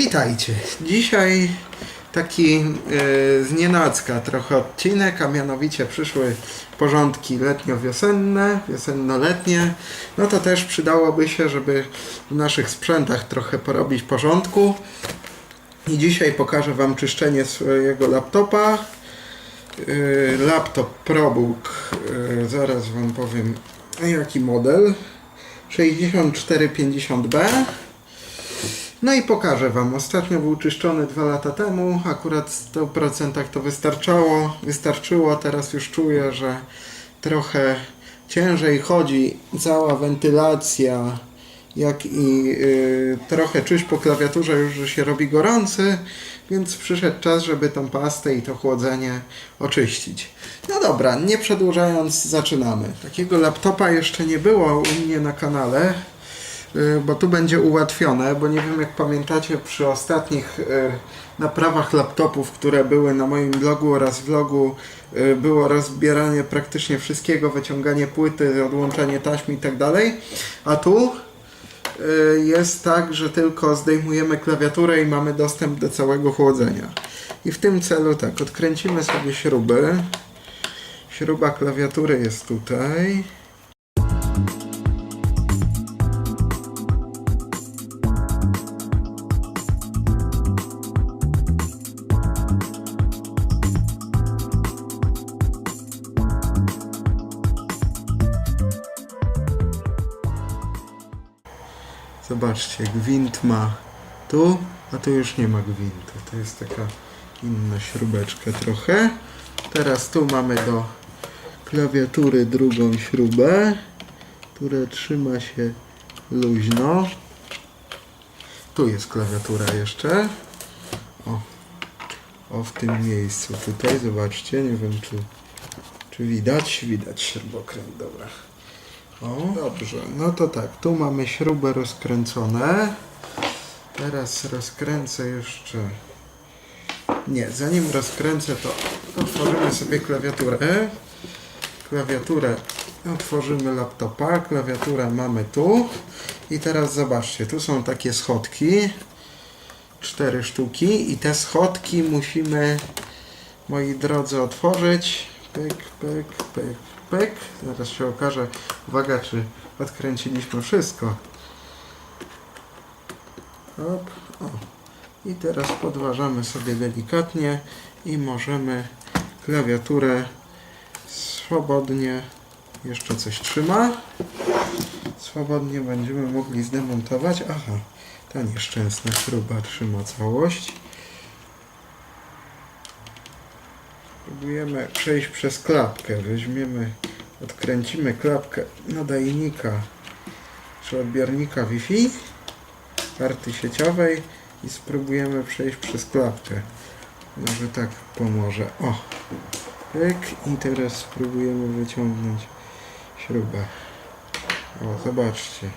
Witajcie. Dzisiaj taki e, z nienacka trochę odcinek, a mianowicie przyszły porządki letnio-wiosenne, wiosenno-letnie. No to też przydałoby się, żeby w naszych sprzętach trochę porobić porządku. I dzisiaj pokażę Wam czyszczenie swojego laptopa. Yy, Laptop ProBook, yy, zaraz Wam powiem jaki model. 6450B. No i pokażę Wam. Ostatnio był czyszczony dwa lata temu. Akurat w 100% to wystarczało. Wystarczyło. Teraz już czuję, że trochę ciężej chodzi cała wentylacja, jak i yy, trochę czuć po klawiaturze już, że się robi gorący, więc przyszedł czas, żeby tą pastę i to chłodzenie oczyścić. No dobra, nie przedłużając, zaczynamy. Takiego laptopa jeszcze nie było u mnie na kanale. Y, bo tu będzie ułatwione, bo nie wiem jak pamiętacie przy ostatnich y, naprawach laptopów, które były na moim blogu oraz vlogu, y, było rozbieranie praktycznie wszystkiego, wyciąganie płyty, odłączanie taśmy i tak dalej, a tu jest tak, że tylko zdejmujemy klawiaturę i mamy dostęp do całego chłodzenia. I w tym celu tak, odkręcimy sobie śruby. Śruba klawiatury jest tutaj. Zobaczcie, gwint ma tu, a tu już nie ma gwintu. To jest taka inna śrubeczka trochę. Teraz tu mamy do klawiatury drugą śrubę, która trzyma się luźno. Tu jest klawiatura jeszcze. O, o w tym miejscu tutaj, zobaczcie, nie wiem czy, czy widać, widać śrubokręt, dobra. O, dobrze, no to tak, tu mamy śruby rozkręcone. Teraz rozkręcę jeszcze. Nie, zanim rozkręcę, to otworzymy sobie klawiaturę. Klawiaturę otworzymy laptopa, klawiaturę mamy tu. I teraz zobaczcie, tu są takie schodki. Cztery sztuki i te schodki musimy, moi drodzy, otworzyć. Pyk, pyk, pyk, pyk. Zaraz się okaże, uwaga, czy odkręciliśmy wszystko. Hop, o. I teraz podważamy sobie delikatnie i możemy klawiaturę swobodnie, jeszcze coś trzyma, swobodnie będziemy mogli zdemontować. Aha, ta nieszczęsna śruba trzyma całość. Próbujemy przejść przez klapkę. Weźmiemy, odkręcimy klapkę nadajnika czy odbiornika Wi-Fi karty sieciowej i spróbujemy przejść przez klapkę. Może tak pomoże. O! Pyk i teraz spróbujemy wyciągnąć śrubę. O, zobaczcie.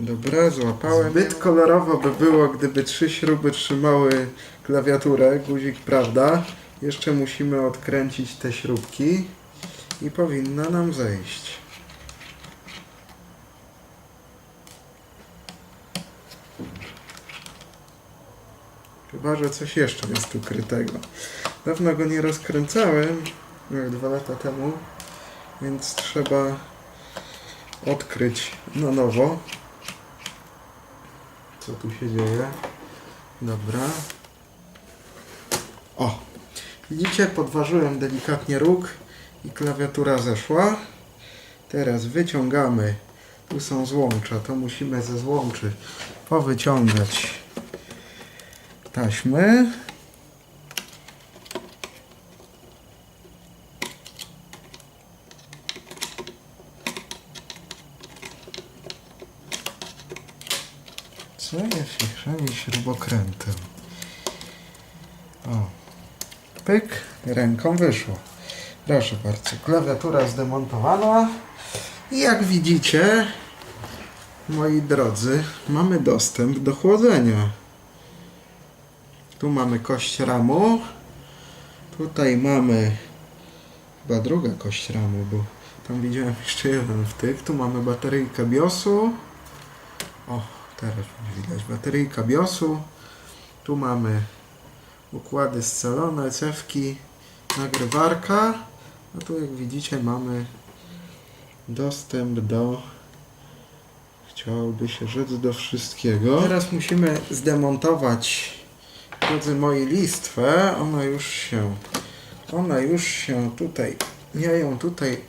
Dobra, złapałem. Zbyt kolorowo by było, gdyby trzy śruby trzymały klawiaturę, guzik prawda. Jeszcze musimy odkręcić te śrubki i powinna nam zejść. Chyba, że coś jeszcze jest ukrytego. Dawno go nie rozkręcałem, jak dwa lata temu, więc trzeba odkryć na nowo, co tu się dzieje. Dobra. O! Widzicie, podważyłem delikatnie róg i klawiatura zeszła. Teraz wyciągamy. Tu są złącza, to musimy ze złączy powyciągać taśmy. Ja się chrzani śrubokrętem? O. Pyk, ręką wyszło. Proszę bardzo, klawiatura zdemontowana. I jak widzicie, moi drodzy, mamy dostęp do chłodzenia. Tu mamy kość ramu. Tutaj mamy chyba druga kość ramu, bo tam widziałem jeszcze jeden wtyk. Tu mamy bateryjkę BIOSu. O, teraz widać bateryjka BIOSu. Tu mamy układy scalone, cewki, nagrywarka. A tu jak widzicie mamy dostęp do chciałoby się rzec do wszystkiego. Teraz musimy zdemontować drodzy moi listwę. Ona już się ona już się tutaj ja ją tutaj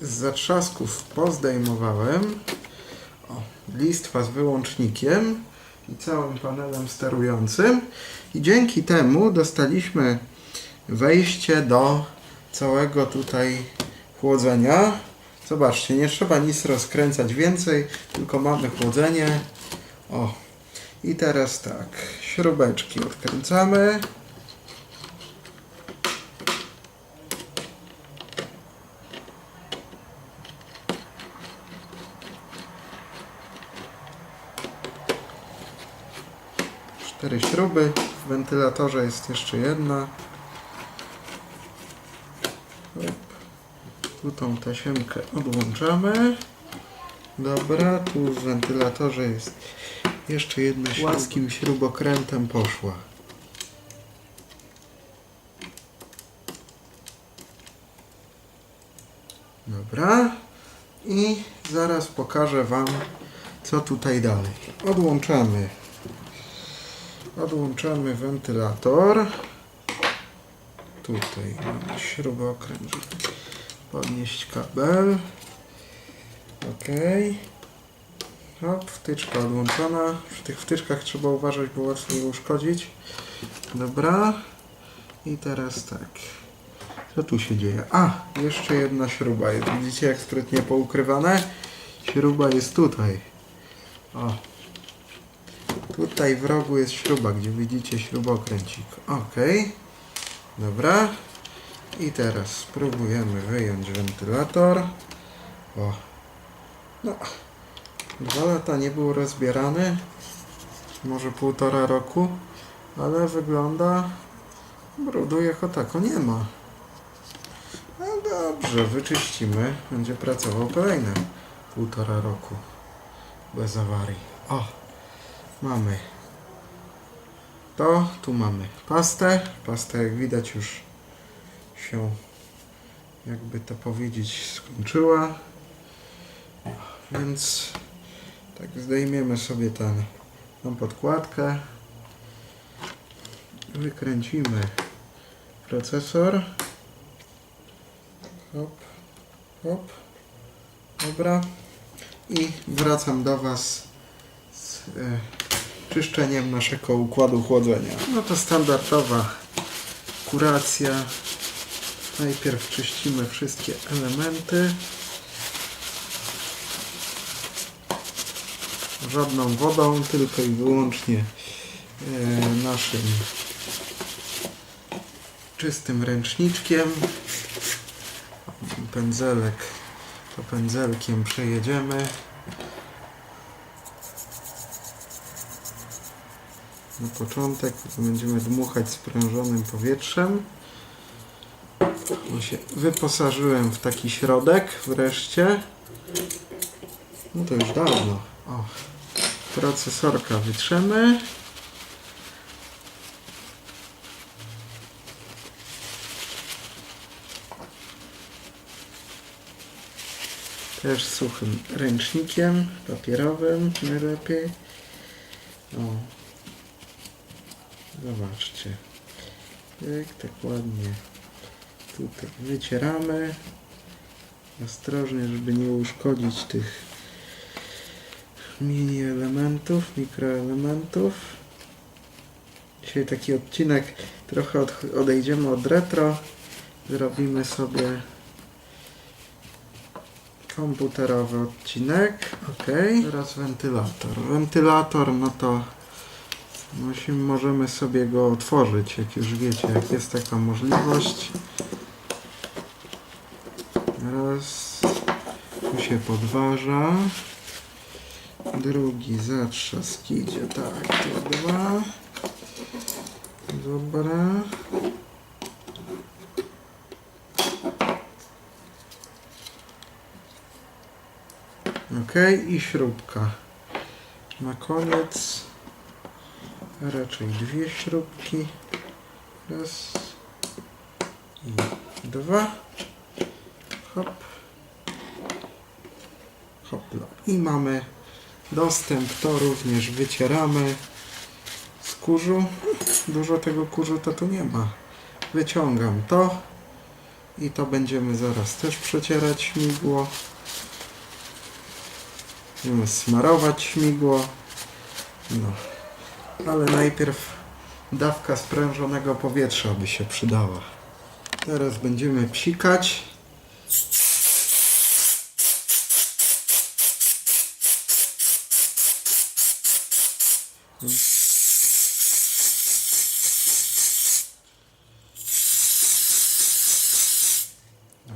z zatrzasków pozdejmowałem. Listwa z wyłącznikiem i całym panelem sterującym i dzięki temu dostaliśmy wejście do całego tutaj chłodzenia. Zobaczcie, nie trzeba nic rozkręcać więcej, tylko mamy chłodzenie. O, i teraz tak, śrubeczki odkręcamy. Cztery śruby. W wentylatorze jest jeszcze jedna. Tu tą tasiemkę odłączamy. Dobra, tu w wentylatorze jest jeszcze jedna płaskim śrubokrętem poszła. Dobra. I zaraz pokażę Wam, co tutaj dalej. Odłączamy. Odłączamy wentylator. Tutaj mamy śrubokręt, żeby podnieść kabel. Ok. Hop, wtyczka odłączona. Przy tych wtyczkach trzeba uważać, bo łatwo je uszkodzić. Dobra. I teraz tak. Co tu się dzieje? A, jeszcze jedna śruba. Widzicie jak sprytnie poukrywane? Śruba jest tutaj. O. Tutaj w rogu jest śruba, gdzie widzicie śrubokręcik. Ok. Dobra. I teraz spróbujemy wyjąć wentylator. O. No. Dwa lata nie był rozbierany. Może półtora roku. Ale wygląda... Brudu jako tako nie ma. No dobrze, wyczyścimy. Będzie pracował kolejne półtora roku. Bez awarii. O! Mamy to, tu mamy pastę. Pasta jak widać już się, jakby to powiedzieć, skończyła. Więc tak zdejmiemy sobie ten, tą podkładkę. Wykręcimy procesor. Hop, hop. Dobra. I wracam do Was z e, czyszczeniem naszego układu chłodzenia. No to standardowa kuracja. Najpierw czyścimy wszystkie elementy. Żadną wodą, tylko i wyłącznie e, naszym czystym ręczniczkiem. Pędzelek, to pędzelkiem przejedziemy. Na początek będziemy dmuchać sprężonym powietrzem. No się wyposażyłem w taki środek wreszcie. No to już dawno. O, procesorka wytrzemy. Też suchym ręcznikiem papierowym najlepiej. O, Zobaczcie. Jak tak ładnie tutaj wycieramy. Ostrożnie, żeby nie uszkodzić tych mini elementów, mikroelementów. Dzisiaj taki odcinek, trochę od, odejdziemy od retro. Zrobimy sobie komputerowy odcinek. Ok. Teraz wentylator. Wentylator, no to Musimy, możemy sobie go otworzyć, jak już wiecie, jak jest taka możliwość. Raz, tu się podważa. Drugi zatrzask idzie, tak, to dwa. Dobra. Ok, i śrubka. na koniec raczej dwie śrubki. Raz i dwa. Hop. Hopla. I mamy dostęp, to również wycieramy z kurzu. Dużo tego kurzu to tu nie ma. Wyciągam to i to będziemy zaraz też przecierać śmigło. Będziemy smarować śmigło. No. Ale najpierw dawka sprężonego powietrza by się przydała. Teraz będziemy psikać.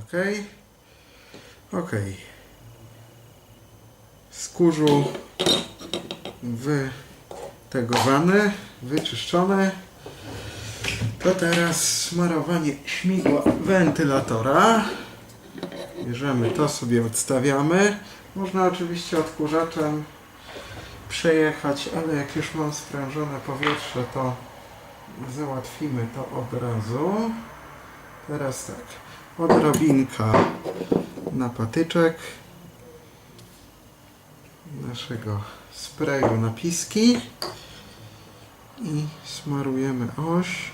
Ok. Ok. Z kurzu wytegowany, wyczyszczony. To teraz smarowanie śmigła wentylatora. Bierzemy to, sobie odstawiamy. Można oczywiście odkurzaczem przejechać, ale jak już mam sprężone powietrze, to załatwimy to od razu. Teraz tak, odrobinka na patyczek naszego sprayu na piski i smarujemy oś.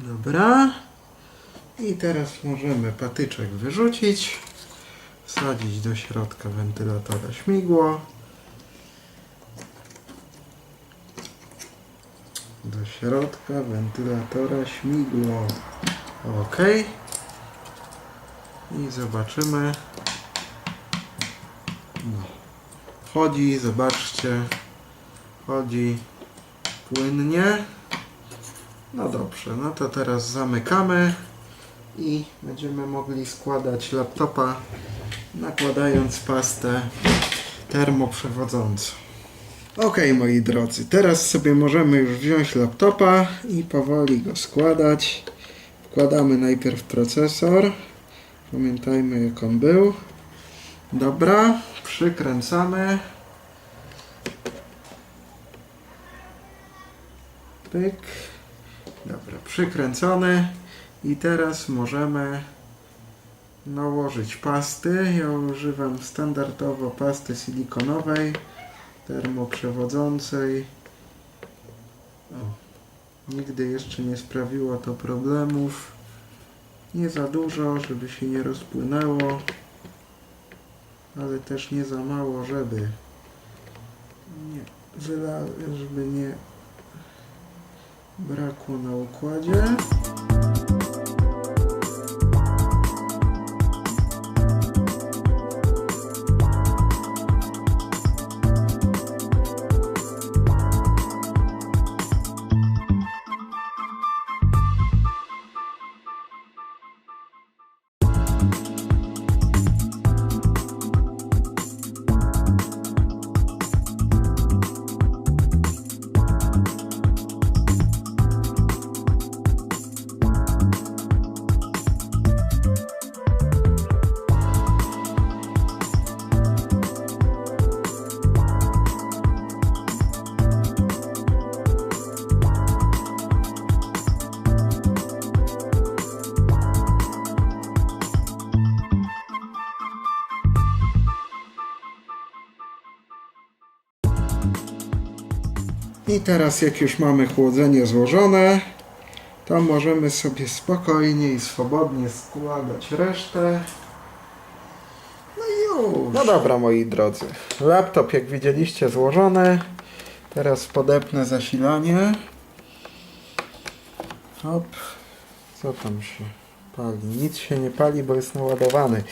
Dobra. I teraz możemy patyczek wyrzucić, wsadzić do środka wentylatora śmigło. Do środka wentylatora śmigło. OK. I zobaczymy. No. Chodzi, zobaczcie. Chodzi płynnie. No dobrze, no to teraz zamykamy i będziemy mogli składać laptopa nakładając pastę termoprzewodzącą. Ok, moi drodzy, teraz sobie możemy już wziąć laptopa i powoli go składać. Wkładamy najpierw procesor. Pamiętajmy jak on był. Dobra, przykręcamy. Pyk. Dobra, przykręcony. I teraz możemy nałożyć pasty. Ja używam standardowo pasty silikonowej termoprzewodzącej. O, nigdy jeszcze nie sprawiło to problemów. Nie za dużo, żeby się nie rozpłynęło, ale też nie za mało, żeby nie żeby nie brakło na układzie. I teraz jak już mamy chłodzenie złożone, to możemy sobie spokojnie i swobodnie składać resztę. No i już. No dobra moi drodzy. Laptop jak widzieliście złożony. Teraz podepnę zasilanie. Hop. Co tam się pali? Nic się nie pali, bo jest naładowany.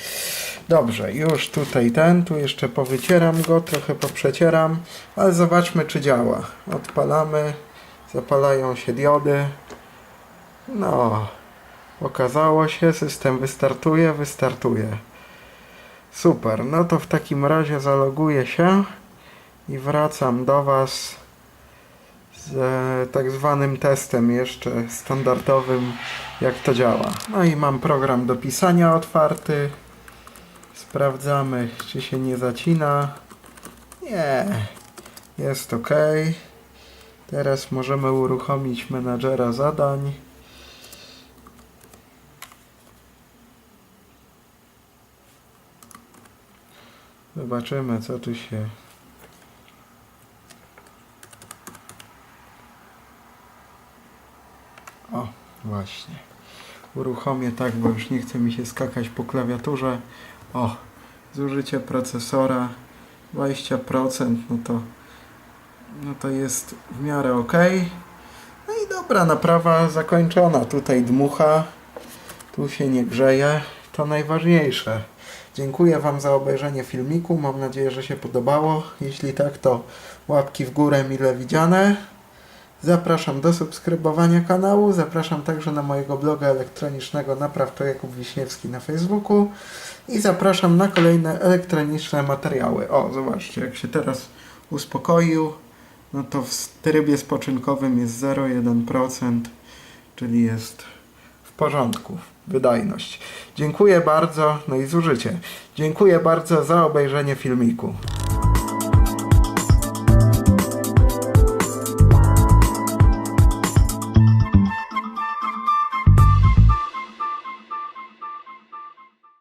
Dobrze, już tutaj ten, tu jeszcze powycieram go, trochę poprzecieram, ale zobaczmy czy działa. Odpalamy, zapalają się diody. No, okazało się, system wystartuje, wystartuje. Super, no to w takim razie zaloguję się i wracam do Was z tak zwanym testem jeszcze standardowym, jak to działa. No i mam program do pisania otwarty. Sprawdzamy, czy się nie zacina. Nie, jest ok. Teraz możemy uruchomić menadżera zadań. Zobaczymy, co tu się. O, właśnie. Uruchomię tak, bo już nie chce mi się skakać po klawiaturze. O, zużycie procesora 20%, no to, no to jest w miarę ok. No i dobra, naprawa zakończona. Tutaj dmucha, tu się nie grzeje. To najważniejsze. Dziękuję Wam za obejrzenie filmiku. Mam nadzieję, że się podobało. Jeśli tak, to łapki w górę mile widziane. Zapraszam do subskrybowania kanału. Zapraszam także na mojego bloga elektronicznego Napraw to Jakub Wiśniewski na Facebooku. I zapraszam na kolejne elektroniczne materiały. O, zobaczcie, jak się teraz uspokoił, no to w trybie spoczynkowym jest 0,1%, czyli jest w porządku. Wydajność. Dziękuję bardzo, no i zużycie. Dziękuję bardzo za obejrzenie filmiku.